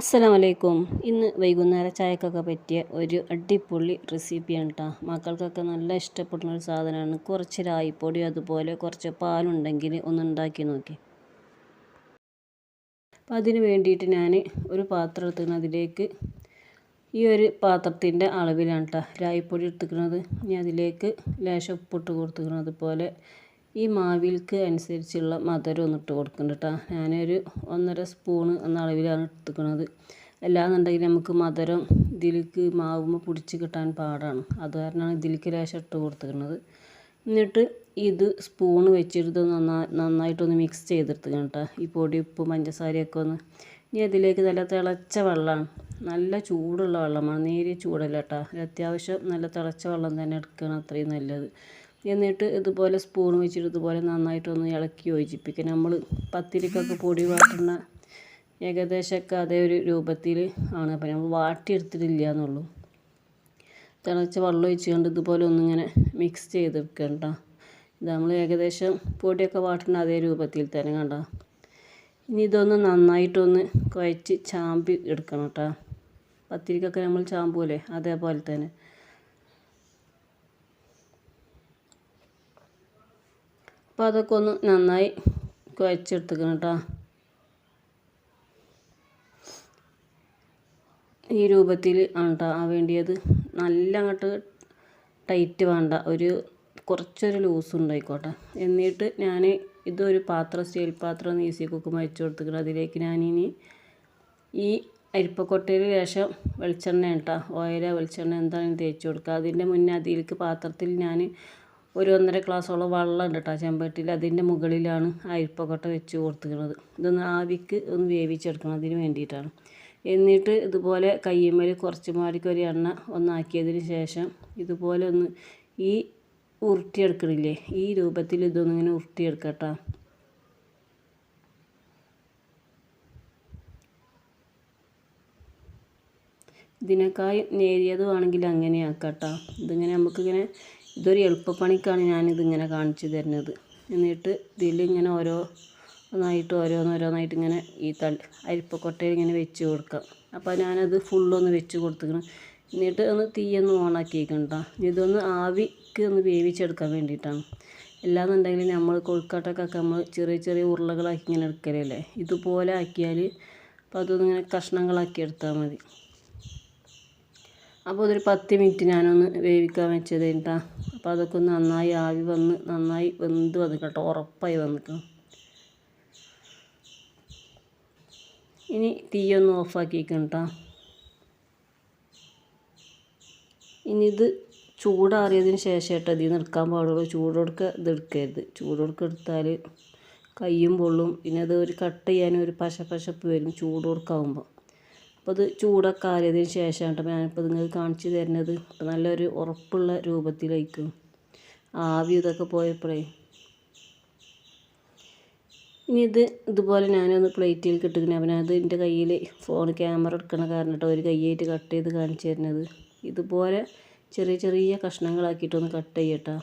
അസ്സലാമലൈക്കും. ഇന്ന് വൈകുന്നേര ചായക്കൊക്കെ പറ്റിയ ഒരു അടിപൊളി റെസിപ്പിയാണ് കേട്ടോ മക്കൾക്കൊക്കെ നല്ല ഇഷ്ടപ്പെടുന്ന ഒരു സാധനമാണ്. കുറച്ച് രായിപ്പൊടി അതുപോലെ കുറച്ച് പാലുണ്ടെങ്കിൽ ഒന്ന് ഉണ്ടാക്കി നോക്കി. അപ്പോൾ അതിന് വേണ്ടിയിട്ട് ഞാൻ ഒരു പാത്രം എടുത്തിരുന്നു അതിലേക്ക് ഈ ഒരു പാത്രത്തിന്റെ അളവിലാണ് കേട്ടോ രായിപ്പൊടി എടുത്തുക്കുന്നത് ഇനി അതിലേക്ക് ലേശം ഉപ്പിട്ട് കൊടുത്തിരിക്കുന്നത്. അതുപോലെ ഈ മാവിൽക്ക് അനുസരിച്ചുള്ള മധുരം ഒന്ന് ഇട്ട് കൊടുക്കുന്നുണ്ട് കേട്ടോ. ഞാനൊരു ഒന്നര സ്പൂണ് എന്ന അളവിലാണ് എടുത്തുക്കണത് അല്ലാന്നുണ്ടെങ്കിൽ നമുക്ക് മധുരം ഇതിലേക്ക് മാവുമ്പോൾ പിടിച്ച് കിട്ടാൻ പാടാണ്. അത് കാരണമാണ് ഇതിലേക്ക് ലേശം ഇട്ട് കൊടുത്തിരിക്കുന്നത്. എന്നിട്ട് ഇത് സ്പൂണ് വെച്ചെടുത്ത് നന്നായി നന്നായിട്ടൊന്ന് മിക്സ് ചെയ്തെടുത്തുക്കണം കേട്ടോ. ഈ പൊടി ഉപ്പ് പഞ്ചസാരയൊക്കെ ഒന്ന്. ഇനി അതിലേക്ക് നല്ല തിളച്ച വെള്ളമാണ്. നല്ല ചൂടുള്ള വെള്ളമാണ്. നേരിയ ചൂടല്ല കേട്ടോ. അത്യാവശ്യം നല്ല തിളച്ച വെള്ളം തന്നെ എടുക്കണം അത്രയും നല്ലത്. എന്നിട്ട് ഇതുപോലെ സ്പൂൺ വെച്ചിട്ട് ഇതുപോലെ നന്നായിട്ടൊന്ന് ഇളക്കി യോജിപ്പിക്കുക. നമ്മൾ പത്തിരിക്കൊക്കെ പൊടി വാട്ടുന്ന ഏകദേശമൊക്കെ അതേ ഒരു രൂപത്തിൽ ആണ്. അപ്പോൾ നമ്മൾ വാട്ടിയെടുത്തിട്ടില്ല എന്നുള്ളൂ. തിളച്ച വെള്ളം ഒഴിച്ചുകൊണ്ട് ഇതുപോലെ ഒന്നിങ്ങനെ മിക്സ് ചെയ്ത് വെക്കണ്ട ഇത് നമ്മൾ ഏകദേശം പൊടിയൊക്കെ വാട്ടുന്ന അതേ രൂപത്തിൽ തന്നെ കണ്ട. ഇനി ഇതൊന്ന് നന്നായിട്ടൊന്ന് കുഴച്ച് ചാമ്പി എടുക്കണം കേട്ടോ. പത്തിരിക്കൊക്കെ നമ്മൾ ചാമ്പൂലേ അതേപോലെ തന്നെ. അപ്പോൾ അതൊക്കെ ഒന്ന് നന്നായി കുഴച്ചെടുത്തുക്കണം കേട്ടോ. ഈ രൂപത്തിൽ ആണ് കേട്ടോ ആ വേണ്ടിയത്. നല്ല അങ്ങോട്ട് ടൈറ്റ് വേണ്ട. ഒരു കുറച്ചൊരു ലൂസ് ഉണ്ടായിക്കോട്ടെ. എന്നിട്ട് ഞാൻ ഇതൊരു പാത്രം സ്റ്റീൽ പാത്രം ഈസി കുക്കുമ്പോൾ വെച്ച് കൊടുത്തിക്കണം അതിലേക്ക് ഞാനിനി ഈ അരിപ്പക്കൊട്ടയിൽ ശേഷം വെളിച്ചെണ്ണ കേട്ടോ ഓയില വെളിച്ചെണ്ണ എന്താണെങ്കിലും തേച്ച് കൊടുക്കുക. അതിന്റെ മുന്നേ അതിലേക്ക് പാത്രത്തിൽ ഞാൻ ഒരു ഒന്നര ഗ്ലാസ്സോളം വെള്ളം ഉണ്ട് കേട്ടോ ചെമ്പട്ടിയിൽ. അതിന്റെ മുകളിലാണ് അരിപ്പക്കൊട്ട വെച്ച് കൊടുത്തിരിക്കുന്നത് ഇതൊന്ന് ആവിക്ക് ഒന്ന് വേവിച്ചെടുക്കണം അതിന് വേണ്ടിയിട്ടാണ്. എന്നിട്ട് ഇതുപോലെ കയ്യമ്മൽ കുറച്ച് മാടിക്ക് ഒരു എണ്ണ ഒന്നാക്കിയതിന് ശേഷം ഇതുപോലെ ഒന്ന് ഈ ഉരുട്ടിയെടുക്കണില്ലേ? ഈ രൂപത്തിൽ ഇതൊന്നിങ്ങനെ ഉരുട്ടിയെടുക്കട്ടോ. ഇതിനേക്കാൾ നേരിയത് ആണെങ്കിൽ അങ്ങനെ ആക്കാം കേട്ടോ ഇതിങ്ങനെ നമുക്കിങ്ങനെ ഇതൊരു എളുപ്പപ്പണിക്കാണ് ഞാനിതിങ്ങനെ കാണിച്ചു തരുന്നത്. എന്നിട്ട് ഇതിലിങ്ങനെ ഓരോ ഒന്നായിട്ട് ഓരോന്നോരോന്നായിട്ട് ഇങ്ങനെ ഈ തള്ളി അരിപ്പക്കൊട്ടയിൽ ഇങ്ങനെ വെച്ച് കൊടുക്കാം. അപ്പോൾ ഞാനത് ഫുള്ളൊന്ന് വെച്ച് കൊടുത്തിക്കണം എന്നിട്ട് ഒന്ന് തീയൊന്ന് ഓണാക്കിയേക്കണ്ട ഇതൊന്ന് ആവിക്ക് ഒന്ന് വേവിച്ചെടുക്കാൻ വേണ്ടിയിട്ടാണ്. അല്ലാന്നുണ്ടെങ്കിൽ നമ്മൾ കൊഴുക്കാട്ടൊക്കെ നമ്മൾ ചെറിയ ചെറിയ ഉരുളകളാക്കി ഇങ്ങനെ എടുക്കലല്ലേ? ഇതുപോലെ ആക്കിയാൽ അപ്പോൾ അതൊന്നിങ്ങനെ കഷ്ണങ്ങളാക്കി എടുത്താൽ മതി. അപ്പോൾ ഒരു പത്ത് മിനിറ്റ് ഞാനൊന്ന് വേവിക്കാൻ വെച്ചത് കേട്ടോ. അപ്പോൾ അതൊക്കെ ഒന്ന് നന്നായി ആവി വന്ന് നന്നായി വെന്ത് വന്ന് കേട്ടോ. ഉറപ്പായി വന്നിക്കണം ഇനി തീയൊന്ന് ഓഫാക്കിക്കണം കേട്ടോ. ഇനി ഇത് ചൂടാറിയതിന് ശേഷം കേട്ടോ ഇതിൽ നിന്ന് എടുക്കാൻ പാടുള്ളൂ. ചൂടോടുക്ക ഇത് എടുക്കരുത്. ചൂടോടുക്ക എടുത്താൽ കയ്യും പൊള്ളും. പിന്നെ അത് ഒരു കട്ട് ചെയ്യാനും ഒരു പശ പശപ്പ് വരും. ചൂടോടുക്കാവുമ്പോൾ അപ്പോൾ അത് ചൂടൊക്കെ ആറിയതിന് ശേഷമാണ് കേട്ടോ ഞാനിപ്പോൾ നിങ്ങൾക്ക് കാണിച്ചു തരുന്നത്. നല്ലൊരു ഉറപ്പുള്ള രൂപത്തിലായിരിക്കും. ആവി ഇതൊക്കെ പോയപ്പോഴേ. ഇനി ഇത് ഇതുപോലെ ഞാനൊന്ന് പ്ലേറ്റിൽ കിട്ടുകയാണ് അപ്പം അത് എന്റെ കയ്യിൽ ഫോൺ ക്യാമറ എടുക്കണ കാരണം കേട്ടോ ഒരു കൈയായിട്ട് കട്ട് ചെയ്ത് കാണിച്ചു തരുന്നത്. ഇതുപോലെ ചെറിയ ചെറിയ കഷ്ണങ്ങളാക്കിയിട്ടൊന്ന് കട്ട് ചെയ്യട്ടോ.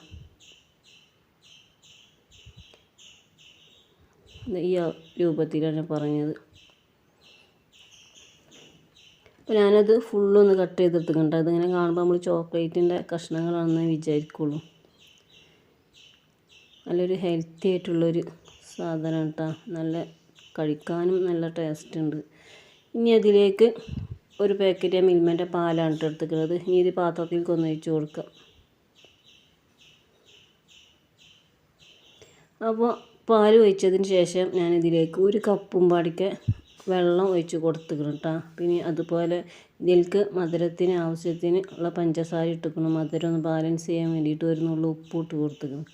ഈ രൂപത്തിലാണ് പറഞ്ഞത്. അപ്പോൾ ഞാനത് ഫുള്ളൊന്ന് കട്ട് ചെയ്തെടുത്തിട്ടുണ്ട് അതിങ്ങനെ കാണുമ്പോൾ നമ്മൾ ചോക്ലേറ്റിന്റെ കഷ്ണങ്ങളാണെന്ന് വിചാരിക്കുള്ളൂ. നല്ലൊരു ഹെൽത്തി ആയിട്ടുള്ളൊരു സാധനം കേട്ടോ നല്ല കഴിക്കാനും നല്ല ടേസ്റ്റ് ഉണ്ട്. ഇനി അതിലേക്ക് ഒരു പാക്കറ്റ് മിൽമേന്റെ പാലാണ് എടുത്തിരിക്കുന്നത്. ഇനി ഇത് പാത്രത്തിലേക്ക് ഒന്ന് ഒഴിച്ചു കൊടുക്കാം. അപ്പോൾ പാൽ ഒഴിച്ചതിന് ശേഷം ഞാനിതിലേക്ക് ഒരു കപ്പും പാടിക്ക് വെള്ളം ഒഴിച്ച് കൊടുത്തിക്കണം കേട്ടോ പിന്നെ അതുപോലെ ഇതിലേക്ക് മധുരത്തിന് ആവശ്യത്തിന് ഉള്ള പഞ്ചസാര ഇട്ടിക്കണം മധുരം ഒന്ന് ബാലൻസ് ചെയ്യാൻ വേണ്ടിയിട്ട് ഒരു നുള്ളു ഉപ്പ് ഇട്ട് കൊടുത്തിക്കണം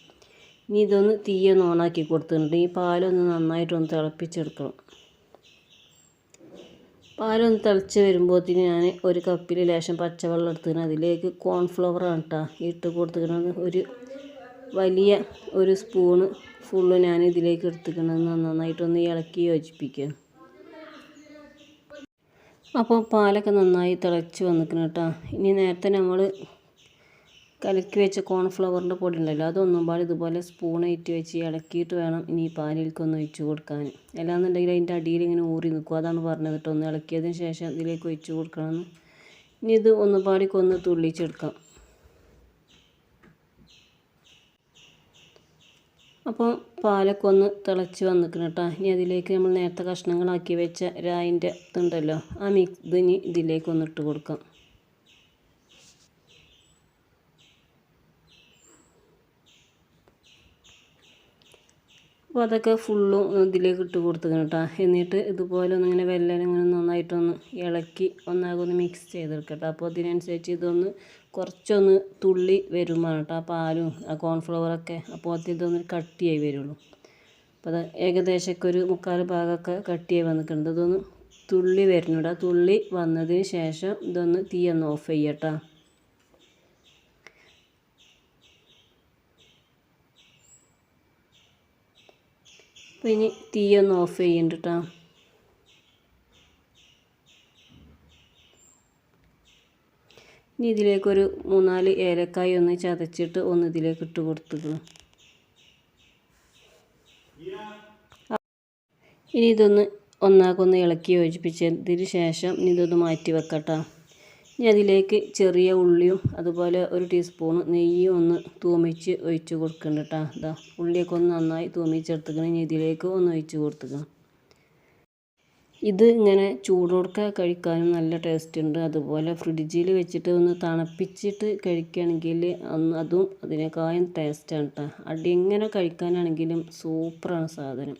ഇനി ഇതൊന്ന് തീയൊന്ന് ഓണാക്കി കൊടുത്തിട്ടുണ്ട്. ഈ പാലൊന്ന് നന്നായിട്ടൊന്ന് തിളപ്പിച്ചെടുക്കണം. പാലൊന്ന് തിളച്ച് വരുമ്പോഴത്തേന് ഞാൻ ഒരു കപ്പിൽ ലേശം പച്ചവെള്ളം എടുത്തിരുന്നു അതിലേക്ക് കോൺഫ്ലവറാണ് കേട്ടോ ഇട്ട് കൊടുത്തിരിക്കുന്നത് ഒരു വലിയ ഒരു സ്പൂണ് ഫുള്ള് ഞാൻ ഇതിലേക്ക് എടുത്തിക്കണം നന്നായിട്ടൊന്ന് ഇളക്കി യോജിപ്പിക്കുക. അപ്പോൾ പാലൊക്കെ നന്നായി തിളച്ച് വന്നിക്കണം കേട്ടോ. ഇനി നേരത്തെ നമ്മൾ കലക്കി വെച്ച കോൺഫ്ലവറിന്റെ പൊടി ഉണ്ടല്ലോ അതൊന്നും പാടെ ഇതുപോലെ സ്പൂൺ സ്പൂണായിട്ട് വെച്ച് ഇളക്കിയിട്ട് വേണം ഇനി ഈ പാലിലേക്ക് ഒന്ന് ഒഴിച്ച് കൊടുക്കാൻ. അല്ലാന്നുണ്ടെങ്കിൽ അതിന്റെ അടിയിൽ ഇങ്ങനെ ഊറി നിൽക്കും. അതാണ് പറഞ്ഞത് കേട്ടോ. ഒന്ന് ഇളക്കിയതിന് ശേഷം ഇതിലേക്ക് ഒഴിച്ച് കൊടുക്കണം ഇനി ഇത് ഒന്നുപാടിക്കൊന്ന് തുള്ളിച്ചെടുക്കാം. അപ്പോൾ പാലൊക്കെ ഒന്ന് തിളച്ച് വന്നിക്കണം കേട്ടോ ഇനി അതിലേക്ക് നമ്മൾ നേരത്തെ കഷ്ണങ്ങളാക്കി വെച്ച രായിന്റെ ഇതുണ്ടല്ലോ ആ മിക്സ് ഇനി ഇതിലേക്ക് ഒന്ന് ഇട്ട് കൊടുക്കാം. അപ്പോൾ അതൊക്കെ ഫുള്ളും ഇതിലേക്ക് ഇട്ട് കൊടുത്തുക്കണം കേട്ടോ. എന്നിട്ട് ഇതുപോലെ ഒന്ന് ഇങ്ങനെ വെല്ലം ഇങ്ങനെ നന്നായിട്ടൊന്ന് ഇളക്കി ഒന്നാകെ ഒന്ന് മിക്സ് ചെയ്തെടുക്കട്ടെ അപ്പോൾ അതിനനുസരിച്ച് ഇതൊന്ന് കുറച്ചൊന്ന് തുള്ളി വരുമ്പോൾ കേട്ടോ. ആ പാലും ആ കോൺഫ്ലവറൊക്കെ അപ്പോൾ അത് ഇതൊന്ന് കട്ടിയായി വരുള്ളൂ. അപ്പോൾ അത് ഏകദേശമൊക്കെ ഒരു മുക്കാൽ ഭാഗമൊക്കെ കട്ടിയായി വന്നിട്ടുണ്ട്. ഇതൊന്ന് തുള്ളി വരുന്നുണ്ട് ആ തുള്ളി വന്നതിന് ശേഷം ഇതൊന്ന് തീയൊന്ന് ഓഫ് ചെയ്യട്ടോ. അപ്പോൾ ഇനി ഒന്ന് ഓഫ് ചെയ്യുന്നുണ്ട് കേട്ടോ ഇനി ഇതിലേക്കൊരു മൂന്നാൽ ഏലക്കായ ഒന്ന് ചതച്ചിട്ട് ഒന്ന് ഇതിലേക്ക് ഇട്ട് കൊടുത്തുക്കണം ഇനി ഇതൊന്ന് ഒന്നാക്കൊന്ന് ഇളക്കി യോജിപ്പിച്ചതിന് ശേഷം ഇനി ഇതൊന്ന് മാറ്റി വെക്കട്ടോ. ഇനി അതിലേക്ക് ചെറിയ ഉള്ളിയും അതുപോലെ ഒരു ടീസ്പൂൺ നെയ്യും ഒന്ന് തൂമിച്ച് ഒഴിച്ച് കൊടുക്കുന്നുണ്ട് കേട്ടോ ഇതാ ഉള്ളിയൊക്കെ ഒന്ന് നന്നായി തൂമിച്ചെടുത്തുക്കണം. ഇനി ഇതിലേക്ക് ഒന്ന് ഒഴിച്ച് കൊടുത്തുക്കണം. ഇത് ഇങ്ങനെ ചൂടോടെ കഴിക്കാനും നല്ല ടേസ്റ്റ് ഉണ്ട്. അതുപോലെ ഫ്രിഡ്ജിൽ വെച്ചിട്ട് ഒന്ന് തണുപ്പിച്ചിട്ട് കഴിക്കുകയാണെങ്കിൽ അന്ന് അതും അതിനേക്കാളും ടേസ്റ്റാണ് കേട്ടോ അടി എങ്ങനെ കഴിക്കാനാണെങ്കിലും സൂപ്പറാണ് സാധനം.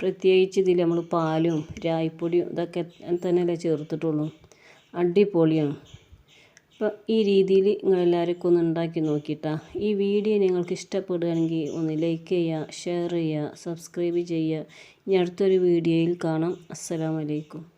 പ്രത്യേകിച്ച് ഇതിൽ നമ്മൾ പാലും രായ്പൊടിയും ഇതൊക്കെ തന്നെയല്ലേ ചേർത്തിട്ടുള്ളൂ. അടിപൊളിയാണ്. അപ്പോൾ ഈ രീതിയിൽ നിങ്ങളെല്ലാവരും ഒന്ന് ഉണ്ടാക്കി നോക്കിയിട്ടാ ഈ വീഡിയോ നിങ്ങൾക്ക് ഇഷ്ടപ്പെടുകയാണെങ്കിൽ ഒന്ന് ലൈക്ക് ചെയ്യുക ഷെയർ ചെയ്യുക സബ്സ്ക്രൈബ് ചെയ്യുക. ഇനി അടുത്തൊരു വീഡിയോയിൽ കാണാം. അസ്സലാമലൈക്കും